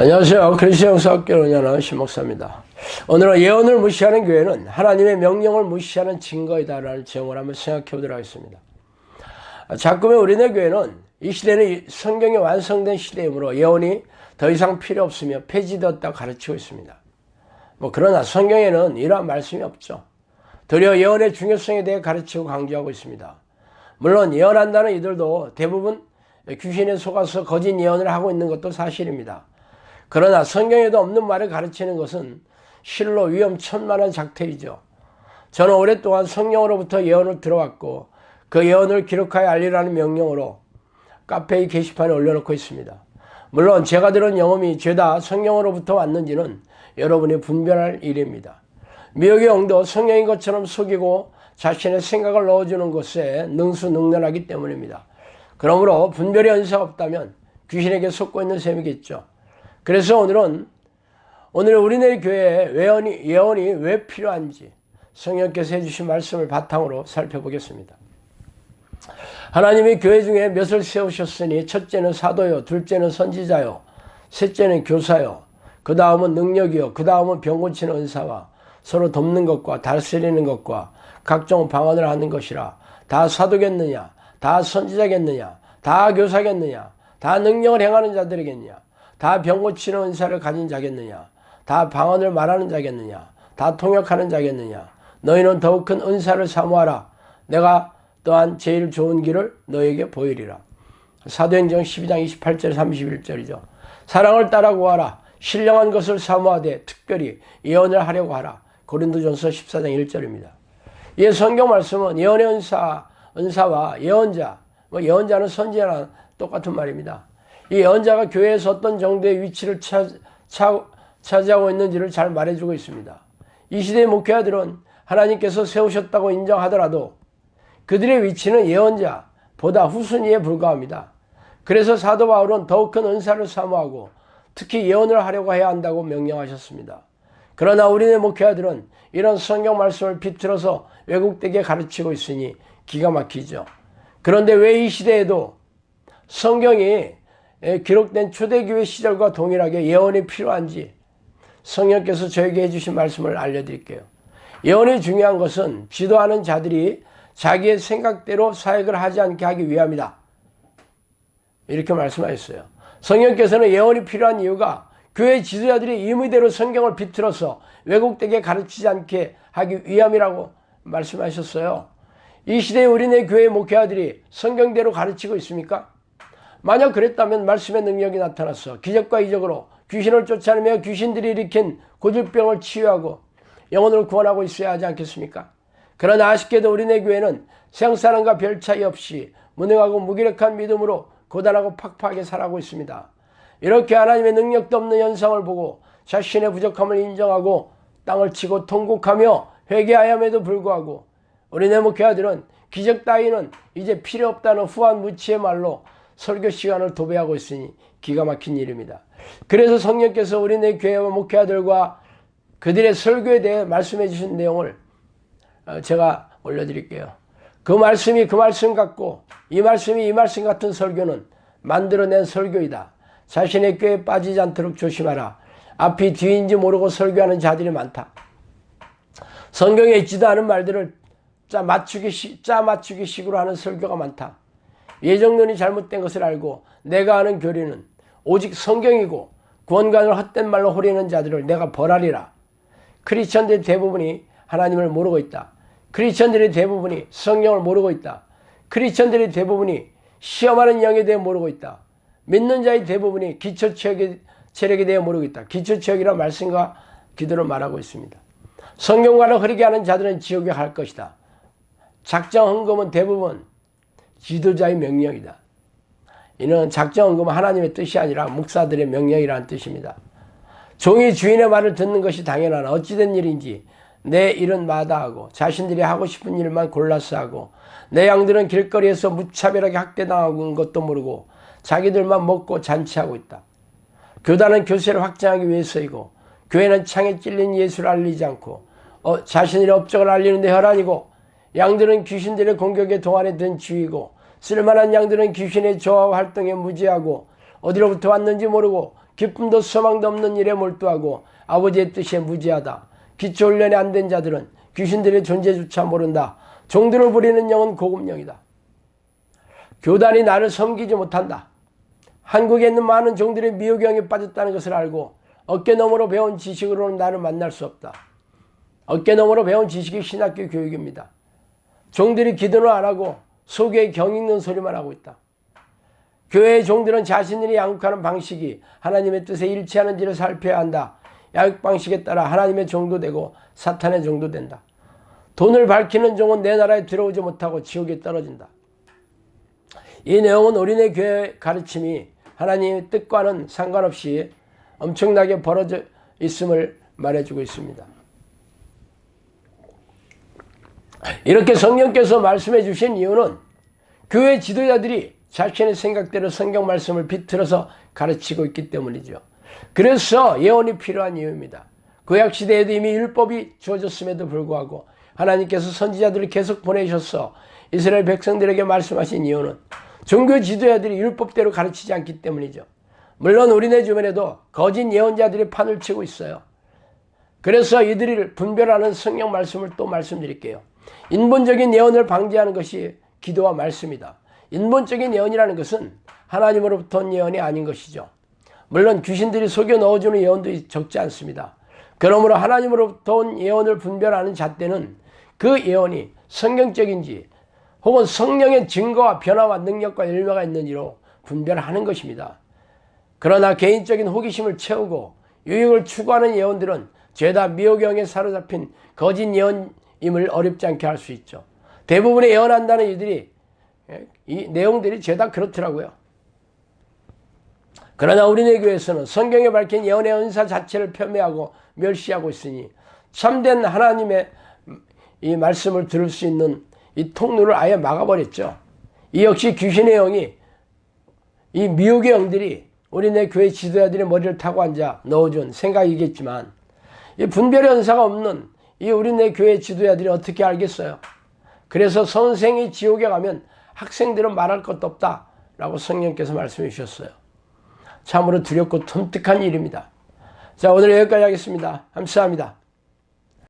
안녕하세요. 그리스도 영사학교를 운영하는 신목사입니다. 오늘은 예언을 무시하는 교회는 하나님의 명령을 무시하는 증거이다라는 제목을 한번 생각해 보도록 하겠습니다. 자꾸만 우리네 교회는 이 시대는 성경이 완성된 시대이므로 예언이 더 이상 필요 없으며 폐지되었다고 가르치고 있습니다. 뭐 그러나 성경에는 이러한 말씀이 없죠. 도리어 예언의 중요성에 대해 가르치고 강조하고 있습니다. 물론 예언한다는 이들도 대부분 귀신에 속아서 거짓 예언을 하고 있는 것도 사실입니다. 그러나 성경에도 없는 말을 가르치는 것은 실로 위험천만한 작태이죠. 저는 오랫동안 성령으로부터 예언을 들어왔고 그 예언을 기록하여 알리라는 명령으로 카페의 게시판에 올려놓고 있습니다. 물론 제가 들은 영험이 죄다 성령으로부터 왔는지는 여러분이 분별할 일입니다. 미역의 영도 성령인 것처럼 속이고 자신의 생각을 넣어주는 것에 능수능란하기 때문입니다. 그러므로 분별의 연사가 없다면 귀신에게 속고 있는 셈이겠죠. 그래서 오늘은 오늘 우리네 교회에 예언이, 예언이 왜 필요한지 성령께서 해주신 말씀을 바탕으로 살펴보겠습니다. 하나님이 교회 중에 몇을 세우셨으니 첫째는 사도요, 둘째는 선지자요, 셋째는 교사요, 그 다음은 능력이요, 그 다음은 병 고치는 은사와 서로 돕는 것과 다스리는 것과 각종 방언을 하는 것이라 다 사도겠느냐, 다 선지자겠느냐, 다 교사겠느냐, 다 능력을 행하는 자들이겠냐, 다 병 고치는 은사를 가진 자겠느냐, 다 방언을 말하는 자겠느냐, 다 통역하는 자겠느냐, 너희는 더욱 큰 은사를 사모하라. 내가 또한 제일 좋은 길을 너에게 보이리라. 사도행전 12장 28절 31절이죠. 사랑을 따라 구하라. 신령한 것을 사모하되 특별히 예언을 하려고 하라. 고린도전서 14장 1절입니다. 이 성경 말씀은 예언의 은사, 은사와 예언자, 뭐 예언자는 선지자랑 똑같은 말입니다. 이 예언자가 교회에서 어떤 정도의 위치를 차, 차, 차지하고 있는지를 잘 말해주고 있습니다. 이 시대의 목회자들은 하나님께서 세우셨다고 인정하더라도 그들의 위치는 예언자보다 후순위에 불과합니다. 그래서 사도 바울은 더욱 큰 은사를 사모하고 특히 예언을 하려고 해야 한다고 명령하셨습니다. 그러나 우리네 목회자들은 이런 성경 말씀을 비틀어서 왜곡되게 가르치고 있으니 기가 막히죠. 그런데 왜 이 시대에도 성경이 기록된 초대교회 시절과 동일하게 예언이 필요한지 성령께서 저에게 해주신 말씀을 알려드릴게요. 예언이 중요한 것은 지도하는 자들이 자기의 생각대로 사역을 하지 않게 하기 위함이다. 이렇게 말씀하셨어요. 성령께서는 예언이 필요한 이유가 교회 지도자들이 임의대로 성경을 비틀어서 왜곡되게 가르치지 않게 하기 위함이라고 말씀하셨어요. 이 시대에 우리네 교회 목회자들이 성경대로 가르치고 있습니까? 만약 그랬다면 말씀의 능력이 나타났어. 기적과 이적으로 귀신을 쫓아내며 귀신들이 일으킨 고질병을 치유하고 영혼을 구원하고 있어야 하지 않겠습니까? 그러나 아쉽게도 우리네 교회는 사람과 별 차이 없이 무능하고 무기력한 믿음으로 고단하고 팍팍하게 살아가고 있습니다. 이렇게 하나님의 능력도 없는 현상을 보고 자신의 부족함을 인정하고 땅을 치고 통곡하며 회개하ям에도 불구하고 우리네 목회자들은 기적 따위는 이제 필요 없다는 후한 무치의 말로 설교 시간을 도배하고 있으니 기가 막힌 일입니다. 그래서 성령께서 우리네 교회와 목회자들과 그들의 설교에 대해 말씀해 주신 내용을 어, 제가 올려드릴게요. 그 말씀이 그 말씀 같고 이 말씀이 이 말씀 같은 설교는 만들어낸 설교이다. 자신의 꾀에 빠지지 않도록 조심하라. 앞이 뒤인지 모르고 설교하는 자들이 많다. 성경에 있지도 않은 말들을 짜 맞추기, 짜 맞추기 식으로 하는 설교가 많다. 예정론이 잘못된 것을 알고 내가 아는 교리는 오직 성경이고 구원관을 헛된 말로 호리는 자들을 내가 벌하리라. 크리스천들 대부분이 하나님을 모르고 있다. 크리스천들의 대부분이 성령을 모르고 있다. 크리스천들의 대부분이 시험하는 영에 대해 모르고 있다. 믿는 자의 대부분이 기초 체력에, 대해 모르고 있다. 기초 체력이라 말씀과 기도를 말하고 있습니다. 성경과를 흐리게 하는 자들은 지옥에 갈 것이다. 작정 헌금은 대부분 지도자의 명령이다. 이는 작정 헌금은 하나님의 뜻이 아니라 목사들의 명령이라는 뜻입니다. 종이 주인의 말을 듣는 것이 당연하나 어찌된 일인지 내 일은 마다하고 자신들이 하고 싶은 일만 골라서 하고 내 양들은 길거리에서 무차별하게 학대당하는 것도 모르고 자기들만 먹고 잔치하고 있다. 교단은 교세를 확장하기 위해서이고 교회는 창에 찔린 예수를 알리지 않고 어, 자신의 업적을 알리는데 혈안이고 양들은 귀신들의 공격에 동안에 든 쥐이고 쓸만한 양들은 귀신의 조화 활동에 무지하고 어디로부터 왔는지 모르고 기쁨도 소망도 없는 일에 몰두하고 아버지의 뜻에 무지하다. 기초 훈련이 안 된 자들은 귀신들의 존재조차 모른다. 종들을 부리는 영은 고급령이다. 교단이 나를 섬기지 못한다. 한국에 있는 많은 종들의 미혹경에 빠졌다는 것을 알고 어깨너머로 배운 지식으로는 나를 만날 수 없다. 어깨너머로 배운 지식이 신학교 교육입니다. 종들이 기도를 안 하고 속에 경 읽는 소리만 하고 있다. 교회의 종들은 자신들이 양육하는 방식이 하나님의 뜻에 일치하는지를 살펴야 한다. 양육 방식에 따라 하나님의 종도 되고 사탄의 종도 된다. 돈을 밝히는 종은 내 나라에 들어오지 못하고 지옥에 떨어진다. 이 내용은 우리네 교회 가르침이 하나님의 뜻과는 상관없이 엄청나게 벌어져 있음을 말해주고 있습니다. 이렇게 성령께서 말씀해 주신 이유는 교회 지도자들이 자신의 생각대로 성경 말씀을 비틀어서 가르치고 있기 때문이죠. 그래서 예언이 필요한 이유입니다. 구약 시대에도 이미 율법이 주어졌음에도 불구하고 하나님께서 선지자들을 계속 보내셔서 이스라엘 백성들에게 말씀하신 이유는 종교 지도자들이 율법대로 가르치지 않기 때문이죠. 물론 우리네 주변에도 거짓 예언자들이 판을 치고 있어요. 그래서 이들을 분별하는 성경 말씀을 또 말씀드릴게요. 인본적인 예언을 방지하는 것이 기도와 말씀이다. 인본적인 예언이라는 것은 하나님으로부터 온 예언이 아닌 것이죠. 물론 귀신들이 속여 넣어주는 예언도 적지 않습니다. 그러므로 하나님으로부터 온 예언을 분별하는 잣대는 그 예언이 성경적인지 혹은 성령의 증거와 변화와 능력과 열매가 있는지로 분별하는 것입니다. 그러나 개인적인 호기심을 채우고 유익을 추구하는 예언들은 죄다 미호경에 사로잡힌 거짓 예언 임을 어렵지 않게 할 수 있죠. 대부분의 예언한다는 이들이 이 내용들이 죄다 그렇더라고요. 그러나 우리네 교회에서는 성경에 밝힌 예언의 은사 자체를 폄훼하고 멸시하고 있으니 참된 하나님의 이 말씀을 들을 수 있는 이 통로를 아예 막아버렸죠. 이 역시 귀신의 영이 이 미혹의 영들이 우리네 교회 지도자들의 머리를 타고 앉아 넣어준 생각이겠지만 이 분별의 은사가 없는 이 우리네 교회 지도자들이 어떻게 알겠어요? 그래서 선생이 지옥에 가면 학생들은 말할 것도 없다 라고 성령께서 말씀해 주셨어요. 참으로 두렵고 섬뜩한 일입니다. 자 오늘 여기까지 하겠습니다. 감사합니다.